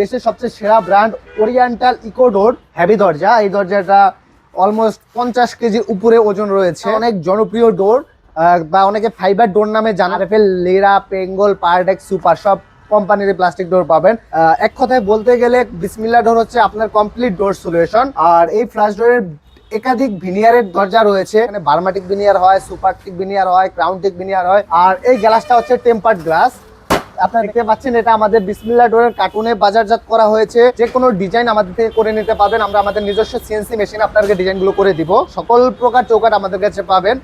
দেশের সবচেয়ে সেরা ব্র্যান্ড ওরিয়েন্টাল ইকোডোর হ্যাভি দরজা। এই দরজাটা অলমোস্ট পঞ্চাশ কেজি উপরে ওজন রয়েছে। অনেক জনপ্রিয় ডোর বা অনেকে ফাইবার ডোর নামে জানা রেফেল লেরা পেঙ্গল পারডেক সুপার সব কোম্পানির প্লাস্টিক ডোর পাবেন। এক কথায় বলতে গেলে বিসমিল্লা ডোর হচ্ছে আপনার কমপ্লিট ডোর সলিউশন আর এই ফ্লাশ ডোরের একাধিক ভিনিয়ারের দরজা রয়েছে। মানে বার্মাটিক ভিনিয়ার হয় সুপারটিক ভিনিয়ার হয় ক্রাউনটিক ভিনিয়ার হয়। আর এই গ্লাসটা হচ্ছে টেম্পার্ড গ্লাস আপনারা দেখতে পাচ্ছেন এটা আমাদের বিসমিল্লা ডোরের কার্টুনে বাজারজাত করা হয়েছে। যে কোনো ডিজাইন আমাদের থেকে করে নিতে পারবেন। আমরা আমাদের নিজস্ব সিএনসি মেশিন আপনাদেরকে ডিজাইনগুলো করে দিব। সকল প্রকার চৌকাট আমাদের কাছে পাবেন।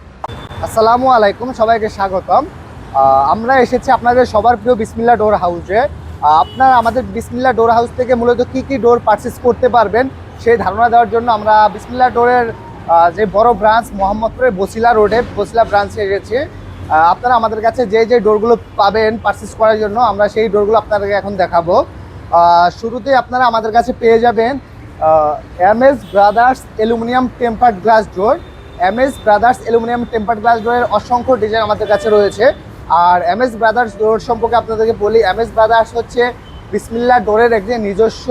আসসালামু আলাইকুম, সবাইকে স্বাগতম। আমরা এসেছি আপনাদের সবার প্রিয় বিসমিল্লা ডোর হাউসে আপনার আমাদের বিসমিল্লা ডোর হাউস থেকে মূলত কি কি ডোর পারচেস করতে পারবেন, সেই ধারণা দেওয়ার জন্য আমরা বিসমিল্লা ডোরের যে বড় ব্রাঞ্চ মোহাম্মদপুরের বসিলা রোডে বসিলা ব্রাঞ্চে এসেছি। আপনারা আমাদের কাছে যে যে ডোরগুলো পাবেন পারচেস করার জন্য আমরা সেই ডোরগুলো আপনাদেরকে এখন দেখাবো। আহ, শুরুতেই আপনারা আমাদের কাছে পেয়ে যাবেন M S brothers aluminium tempered glass door M S brothers aluminium tempered glass ডোরের অসংখ্য ডিজাইন আমাদের কাছে রয়েছে। আর এম এস ব্রাদার্স ডোর সম্পর্কে আপনাদেরকে বলি এম এস ব্রাদার্স হচ্ছে বিসমিল্লা ডোরের একটি নিজস্ব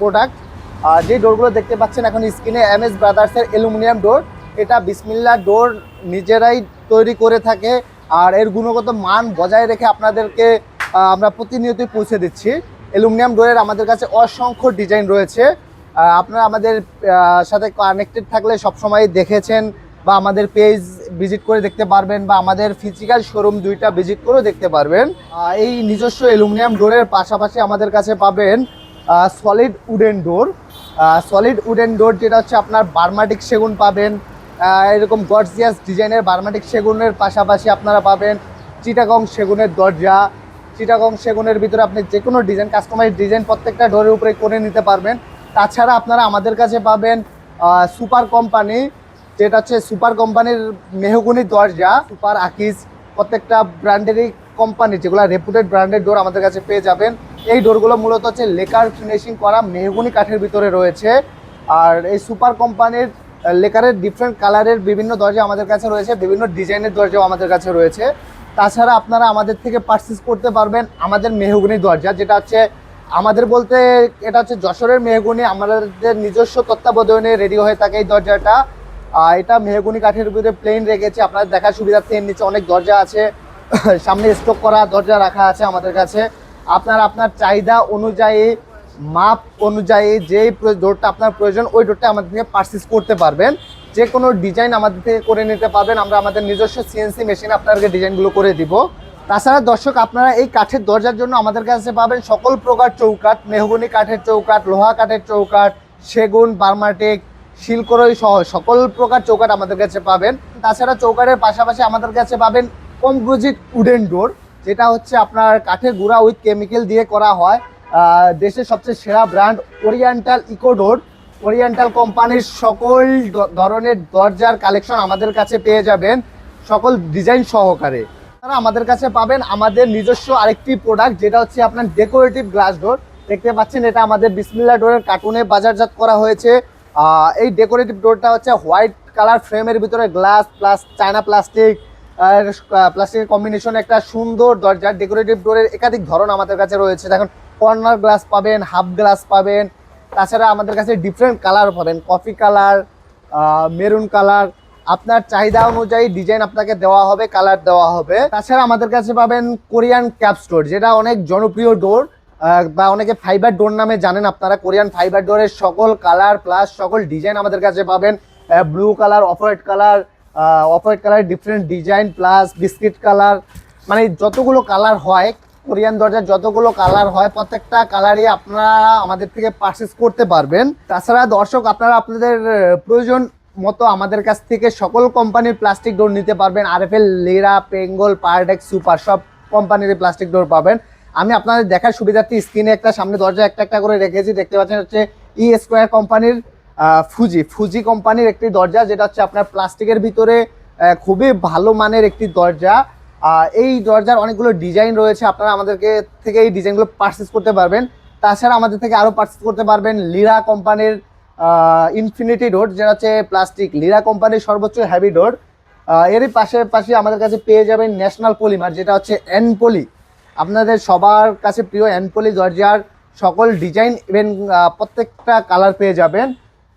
প্রোডাক্ট যে ডোরগুলো দেখতে পাচ্ছেন এখন স্ক্রিনে এম এস ব্রাদার্সের অ্যালুমিনিয়াম ডোর এটা বিসমিল্লা ডোর নিজেরাই তৈরি করে থাকে আর এর গুণগত মান বজায় রেখে আপনাদেরকে আমরা প্রতিনিয়তই পৌঁছে দিচ্ছি। অ্যালুমিনিয়াম ডোরের আমাদের কাছে অসংখ্য ডিজাইন রয়েছে। আপনারা আমাদের সাথে কানেক্টেড থাকলে সবসময় দেখেছেন বা আমাদের পেজ ভিজিট করে দেখতে পারবেন বা আমাদের ফিজিক্যাল শোরুম দুইটা ভিজিট করেও দেখতে পারবেন। এই নিজস্ব অ্যালুমিনিয়াম ডোরের পাশাপাশি আমাদের কাছে পাবেন solid wooden door solid wooden door যেটা হচ্ছে আপনার বার্মাটিক সেগুন পাবেন এরকম গর্জিয়াস ডিজাইনের বার্মাটিক সেগুনের পাশাপাশি আপনারা পাবেন চিটাগং সেগুনের দরজা। চিটাগং সেগুনের ভিতরে আপনি যে কোনো ডিজাইন কাস্টমাইজ ডিজাইন প্রত্যেকটা ডোরের উপরে করে নিতে পারবেন। তাছাড়া আপনারা আমাদের কাছে পাবেন সুপার কোম্পানি যেটা হচ্ছে সুপার কোম্পানির মেহগুনি দরজা সুপার আকিজ প্রত্যেকটা ব্র্যান্ডেরই কোম্পানি যেগুলো রেপুটেড ব্র্যান্ডের ডোর আমাদের কাছে পেয়ে যাবেন। এই ডোরগুলো মূলত হচ্ছে লেকার ফিনিশিং করা মেহগুনি কাঠের ভিতরে রয়েছে। আর এই সুপার কোম্পানির লেকারের ডিফারেন্ট কালারের বিভিন্ন দরজা আমাদের কাছে রয়েছে, বিভিন্ন ডিজাইনের দরজাও আমাদের কাছে রয়েছে। তাছাড়া আপনারা আমাদের থেকে পারচেস করতে পারবেন আমাদের মেহগুনি দরজা, যেটা হচ্ছে আমাদের বলতে এটা হচ্ছে যশোরের মেহগুনি, আমাদের নিজস্ব তত্ত্বাবধানে রেডি হয়ে থাকে এই দরজাটা। এটা মেহগুনি কাঠের ভিতরে প্লেন রেখেছে আপনাদের দেখার সুবিধার্থে এর নিচে অনেক দরজা আছে। সামনে স্টক করা দরজা রাখা আছে আমাদের কাছে। আপনার আপনার চাহিদা অনুযায়ী মাপ অনুযায়ী যেই ডোরটা আপনার প্রয়োজন, ওই ডোরটা আমাদের থেকে পারচেস করতে পারবেন। যে কোনো ডিজাইন আমাদের থেকে করে নিতে পারবেন। আমরা আমাদের নিজস্ব সিএনসি মেশিন আপনাদেরকে ডিজাইনগুলো করে দিব। তাছাড়া দর্শক, আপনারা এই কাঠের দরজার জন্য আমাদের কাছে পাবেন সকল প্রকার চৌকাঠ। মেহগুনি কাঠের চৌকাঠ, লোহা কাঠের চৌকাঠ, সেগুন, বার্মাটিক, শিলকরই সহ সকল প্রকার চৌকাঠ আমাদের কাছে পাবেন। তাছাড়া চৌকাঠের পাশাপাশি আমাদের কাছে পাবেন কম্পোজিট উডেন ডোর, যেটা হচ্ছে আপনার কাঠের গুঁড়া উইথ কেমিক্যাল দিয়ে করা হয়। দেশের সবচেয়ে সেরা ব্র্যান্ড ওরিয়েন্টাল ইকোডোর। ওরিয়েন্টাল কোম্পানির সকল ধরনের দরজার কালেকশন আমাদের কাছে পেয়ে যাবেন, সকল ডিজাইন সহকারে। তারা আমাদের কাছে পাবেন আমাদের নিজস্ব আরেকটি প্রোডাক্ট, যেটা হচ্ছে আপনার ডেকোরেটিভ গ্লাস ডোর দেখতে পাচ্ছেন, এটা আমাদের বিসমিল্লা ডোরের কার্টুনে বাজারজাত করা হয়েছে। এই ডেকোরেটিভ ডোরটা হচ্ছে হোয়াইট কালার ফ্রেমের ভিতরে গ্লাস প্লাস চায়না প্লাস্টিক প্লাস্টিকের কম্বিনেশন একটা সুন্দর দরজা ডেকোরেটিভ ডোরের একাধিক ধরন আমাদের কাছে রয়েছে। দেখুন কর্নার গ্লাস পাবেন হাফ গ্লাস পাবেন। তাছাড়া আমাদের কাছে ডিফারেন্ট কালার পাবেন কফি কালার মেরুন কালার আপনার চাহিদা অনুযায়ী ডিজাইন আপনাকে দেওয়া হবে কালার দেওয়া হবে। তাছাড়া আমাদের কাছে পাবেন কোরিয়ান ক্যাপ স্টোর যেটা অনেক জনপ্রিয় ডোর বা অনেকে ফাইবার ডোর নামে জানেন আপনারা। কোরিয়ান ফাইবার ডোরের সকল কালার প্লাস সকল ডিজাইন আমাদের কাছে পাবেন। Blue colour off white colour off white colour different design plus biscuit colour মানে যতগুলো কালার হয় কোরিয়ান দরজার যতগুলো কালার হয়, প্রত্যেকটা কালারই আপনারা আমাদের থেকে পারচেস করতে পারবেন। তাছাড়া দর্শক, আপনারা আপনাদের প্রয়োজন মতো আমাদের কাছ থেকে সকল কোম্পানির প্লাস্টিক ডোর নিতে পারবেন। আরএফএল লেরা পেঙ্গল পারডেক সুপার সব কোম্পানির প্লাস্টিক ডোর পাবেন। আমি আপনাদের দেখার সুবিধার্থে স্ক্রিনে একটা, সামনে দরজা একটা একটা করে রেখেছি। দেখতে পাচ্ছেন হচ্ছে ই স্কোয়ার কোম্পানির ফুজি ফুজি কোম্পানির একটি দরজা, যেটা হচ্ছে আপনার প্লাস্টিকের ভিতরে খুবই ভালো মানের একটি দরজা। এই দরজার অনেকগুলো ডিজাইন রয়েছে, আপনারা আমাদেরকে থেকে এই ডিজাইনগুলো পারচেস করতে পারবেন। তাছাড়া আমাদের থেকে আরও পারচেস করতে পারবেন লিরা কোম্পানির ইনফিনিটি ডোর যেটা হচ্ছে প্লাস্টিক লিরা কোম্পানির সর্বোচ্চ হ্যাভি ডোর এরই পাশে পাশে আমাদের কাছে পেয়ে যাবেন ন্যাশনাল পলিমার যেটা হচ্ছে এন পলি আপনাদের সবার কাছে প্রিয় এনপলি দরজার সকল ডিজাইন ইভেন প্রত্যেকটা কালার পেয়ে যাবেন।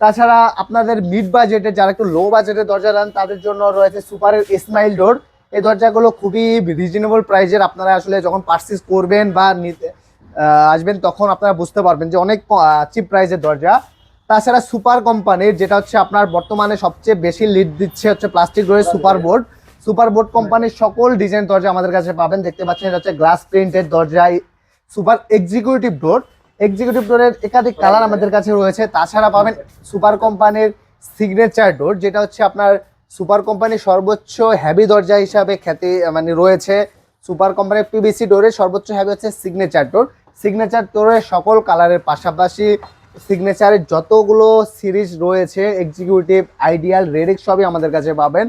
তাছাড়া আপনাদের মিড বাজেটে যারা একটু লো বাজেটের দরজা দেন, তাদের জন্য রয়েছে সুপারের স্মাইল ডোর এই দরজাগুলো খুবই রিজনেবল প্রাইজের আপনারা আসলে যখন পারচেস করবেন বা নিতে আসবেন তখন আপনারা বুঝতে পারবেন যে অনেক চিপ প্রাইজের দরজা। তাছাড়া সুপার কোম্পানির যেটা হচ্ছে আপনার বর্তমানে সবচেয়ে বেশি লিড দিচ্ছে হচ্ছে প্লাস্টিক ডোরের সুপার বোর্ড সুপার বোর্ড কোম্পানির সকল ডিজাইন দরজা আমাদের কাছে পাবেন। দেখতে পাচ্ছেন এটা হচ্ছে গ্লাস প্রিন্টের দরজায় সুপার এক্সিকিউটিভ ডোর এক্সিকিউটিভ ডোরের একাধিক কালার আমাদের কাছে রয়েছে। তাছাড়া পাবেন সুপার কোম্পানির সিগনেচার ডোর যেটা হচ্ছে আপনার সুপার কোম্পানির সর্বোচ্চ হ্যাভি দরজা হিসাবে খ্যাতি মানে রয়েছে সুপার কোম্পানির পিবিসি ডোরের সর্বোচ্চ হ্যাভি হচ্ছে সিগনেচার ডোর সিগনেচার ডোরের সকল কালারের পাশাপাশি সিগনেচারের যতগুলো সিরিজ রয়েছে এক্সিকিউটিভ আইডিয়াল রেডিক সবই আমাদের কাছে পাবেন।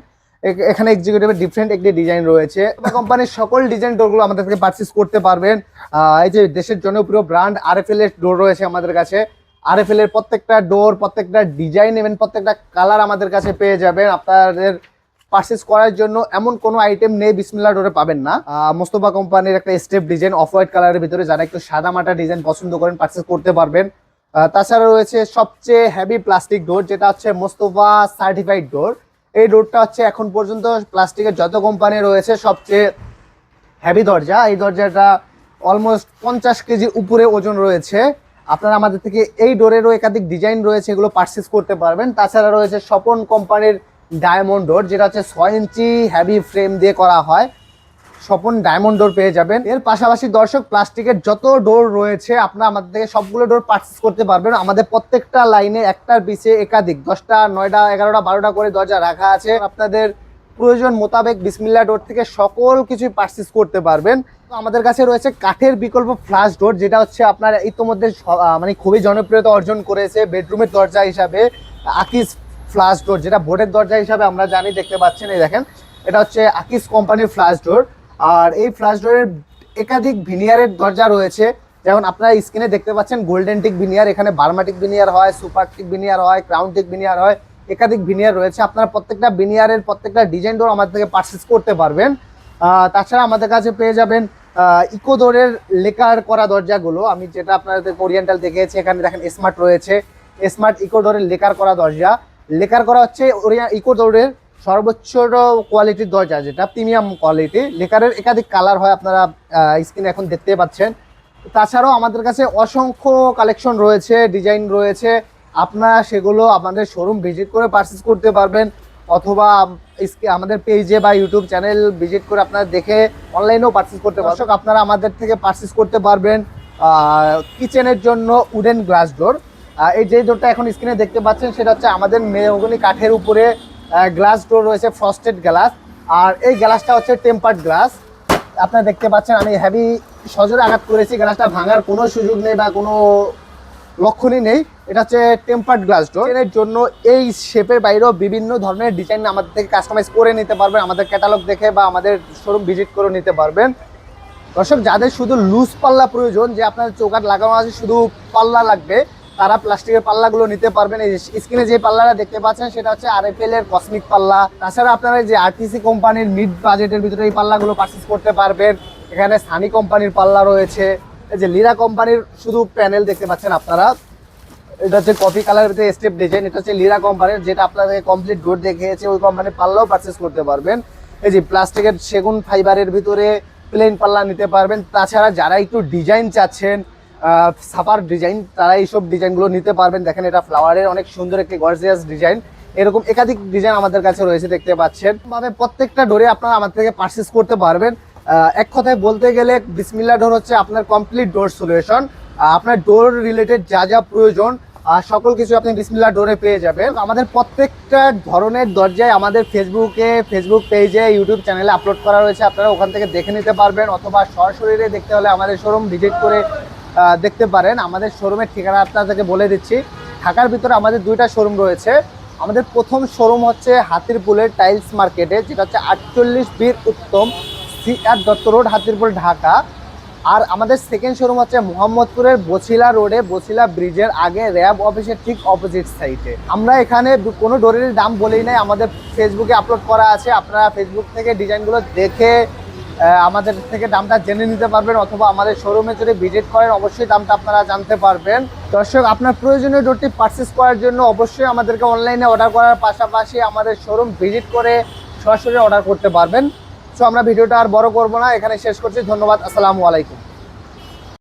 এখানে এক্সিকিউটিভের ডিফারেন্ট একটি ডিজাইন রয়েছে। কোম্পানির সকল ডিজাইন ডোরগুলো আমাদের থেকে পারচেস করতে পারবেন। এই যে দেশের জনপ্রিয় ব্র্যান্ড আরএফএল এর ডোর রয়েছে আমাদের কাছে। আরএফএল এর প্রত্যেকটা ডোর প্রত্যেকটা ডিজাইন এবং প্রত্যেকটা কালার আমাদের কাছে পেয়ে যাবেন। আপনাদের পারচেস করার জন্য এমন কোনো আইটেম নেই বিসমিল্লা ডোরে পাবেন না। মোস্তফা কোম্পানির একটা স্টেপ ডিজাইন অফ হোয়াইট কালারের ভিতরে, যারা একটু সাদা মাটা ডিজাইন পছন্দ করেন পারচেস করতে পারবেন। তাছাড়া রয়েছে সবচেয়ে হেভি প্লাস্টিক ডোর যেটা হচ্ছে মোস্তফা সার্টিফাইড ডোর এই ডোরটা হচ্ছে এখন পর্যন্ত প্লাস্টিকের যত কোম্পানি রয়েছে, সবচেয়ে হেভি দরজা। এই দরজাটা অলমোস্ট পঞ্চাশ কেজি উপরে ওজন রয়েছে। আপনারা আমাদের থেকে এই ডোরেরও একাধিক ডিজাইন রয়েছে, এগুলো পারচেস করতে পারবেন। তাছাড়া রয়েছে স্বপন কোম্পানির ডায়মন্ড ডোর যেটা হচ্ছে ছয় ইঞ্চি হেভি ফ্রেম দিয়ে করা হয়। স্বপন ডায়মন্ড ডোর পেয়ে যাবেন। এর পাশাপাশি দর্শক, প্লাস্টিকের যত ডোর রয়েছে, আপনারা আমাদের থেকে সবগুলো ডোর পারচেস করতে পারবেন। আমাদের প্রত্যেকটা লাইনে একটার পিছে একাধিক, দশটা, নয়টা, এগারোটা, বারোটা করে দরজা রাখা আছে। আপনাদের প্রয়োজন মোতাবেক বিসমিল্লা ডোর থেকে সকল কিছুই পারচেস করতে পারবেন। আমাদের কাছে রয়েছে কাঠের বিকল্প ফ্লাশ ডোর যেটা হচ্ছে আপনার ইতোমধ্যে মানে খুবই জনপ্রিয়তা অর্জন করেছে বেডরুমের দরজা হিসাবে। আকিস ফ্লাশ ডোর যেটা বোর্ডের দরজা হিসাবে আমরা জানি, দেখতে পাচ্ছেন, এই দেখেন। এটা হচ্ছে আকিস কোম্পানির ফ্লাশ ডোর আর এই ফ্লাশ ডোরের একাধিক ভিনিয়ারের দরজা রয়েছে। যেমন আপনারা স্ক্রিনে দেখতে পাচ্ছেন গোল্ডেন টিক ভিনিয়ার এখানে বার্মাটিক ভিনিয়ার হয় সুপার টিক ভিনিয়ার হয় ক্রাউন টিক ভিনিয়ার হয়। একাধিক ভিনিয়ার রয়েছে। আপনারা প্রত্যেকটা ভিনিয়ারের প্রত্যেকটা ডিজাইন ডোর আমাদের থেকে পারচেস করতে পারবেন। তাছাড়া আমাদের কাছে পেয়ে যাবেন ইকোদোরের লেকার করা দরজাগুলো। আমি যেটা আপনাদের ওরিয়েন্টাল দেখেছি এখানে দেখেন স্মার্ট রয়েছে। স্মার্ট ইকোডোরের লেকার করা দরজা। লেকার করা হচ্ছে ইকোডোরের সর্বোচ্চ কোয়ালিটির দরজা, যেটা প্রিমিয়াম কোয়ালিটি লেকারের একাধিক কালার হয় আপনারা স্ক্রিনে এখন দেখতে পাচ্ছেন। তাছাড়াও আমাদের কাছে অসংখ্য কালেকশন রয়েছে ডিজাইন রয়েছে। আপনারা সেগুলো আমাদের শোরুম ভিজিট করে পারচেস করতে পারবেন, অথবা আমাদের পেজে বা ইউটিউব চ্যানেল ভিজিট করে আপনারা দেখে অনলাইনেও পারচেস করতে পারবেন। আপনারা আমাদের থেকে পারচেস করতে পারবেন কিচেনের জন্য উডেন গ্লাস ডোর এই যে ডোরটা এখন স্ক্রিনে দেখতে পাচ্ছেন, সেটা হচ্ছে আমাদের মেহগনি কাঠের উপরে গ্লাস ডোর রয়েছে ফ্রস্টেড গ্লাস আর এই গ্লাসটা হচ্ছে টেম্পার্ড গ্লাস আপনারা দেখতে পাচ্ছেন, আমি হ্যাভি সজোরে আঘাত করেছি গ্লাসটা ভাঙার কোনো সুযোগ নেই বা কোনো লক্ষণই নেই। এটা হচ্ছে টেম্পার্ড গ্লাস ডোর এর জন্য এই শেপের বাইরেও বিভিন্ন ধরনের ডিজাইন আমাদের থেকে কাস্টমাইজ করে নিতে পারবেন, আমাদের ক্যাটালগ দেখে বা আমাদের শোরুম ভিজিট করে নিতে পারবেন। দর্শক, যাদের শুধু লুজ পাল্লা প্রয়োজন, যে আপনার চৌকাট লাগানো আছে, শুধু পাল্লা লাগবে, তারা প্লাস্টিকের পাল্লাগুলো নিতে পারবেন। এই স্ক্রিনে যে পাল্লাটা দেখতে পাচ্ছেন, সেটা হচ্ছে আরএফএল এর কসমিক পাল্লা। তাছাড়া আপনারা যে আরটিসি কোম্পানির মিড বাজেটের ভিতরে এই পাল্লাগুলো পারচেস করতে পারবেন। এখানে সানি কোম্পানির পাল্লা রয়েছে। এই যে লিরা কোম্পানির শুধু প্যানেল দেখতে পাচ্ছেন আপনারা। এটা হচ্ছে কফি কালার ভিতরে স্টেপ ডিজাইন এটা হচ্ছে লিরা কোম্পানির যেটা আপনাদের কমপ্লিট ডোর দেখিয়েছে, ওই কোম্পানির পাল্লাও পারচেস করতে পারবেন। এই যে প্লাস্টিকের সেগুন ফাইবারের ভিতরে প্লেন পাল্লা নিতে পারবেন। তাছাড়া যারা একটু ডিজাইন চাচ্ছেন সাপার ডিজাইন তারা এইসব ডিজাইনগুলো নিতে পারবেন। দেখেন এটা ফ্লাওয়ারের অনেক সুন্দর একটি গর্জিয়াস ডিজাইন এরকম একাধিক ডিজাইন আমাদের কাছে রয়েছে, দেখতে পাচ্ছেন। ভাবে প্রত্যেকটা ডোরে আপনারা আমাদের থেকে পারচেস করতে পারবেন। এক কথায় বলতে গেলে বিসমিল্লা ডোর হচ্ছে আপনার কমপ্লিট ডোর সলিউশন আপনার ডোর রিলেটেড যা যা প্রয়োজন আর সকল কিছু আপনি বিসমিল্লা ডোরে পেয়ে যাবেন। আমাদের প্রত্যেকটা ধরনের দরজায় আমাদের ফেসবুকে, ফেসবুক পেজে, ইউটিউব চ্যানেলে আপলোড করা রয়েছে। আপনারা ওখান থেকে দেখে নিতে পারবেন অথবা সরাসরি দেখতে হলে আমাদের শোরুম ভিজিট করে দেখতে পারেন। আমাদের শোরুমের ঠিকানা আপনাদেরকে বলে দিচ্ছি। ঢাকার ভিতরে আমাদের দুইটা শোরুম রয়েছে। আমাদের প্রথম শোরুম হচ্ছে হাতিরপুলের টাইলস মার্কেটে, যেটা হচ্ছে আটচল্লিশ Bir Uttam C R Dutta road, Hatirpool, Dhaka. আর আমাদের সেকেন্ড শোরুম হচ্ছে মোহাম্মদপুরের বছিলা রোডে বছিলা ব্রিজের আগে র্যাব অফিসের ঠিক অপোজিট সাইডে আমরা এখানে কোনো ডোরের দাম বলেই নাই, আমাদের ফেসবুকে আপলোড করা আছে, আপনারা ফেসবুক থেকে ডিজাইনগুলো দেখে আমাদের থেকে দামটা জেনে নিতে পারবেন, অথবা আমাদের শোরুমে যদি ভিজিট করেন, অবশ্যই দামটা আপনারা জানতে পারবেন। দর্শক, আপনার প্রয়োজনীয় ডোরটি পারচেস করার জন্য অবশ্যই আমাদেরকে অনলাইনে অর্ডার করার পাশাপাশি আমাদের শোরুম ভিজিট করে সরাসরি অর্ডার করতে পারবেন। সো আমরা ভিডিওটা আর বড় করব না। এখানে শেষ করছি। ধন্যবাদ। আসসালামু আলাইকুম।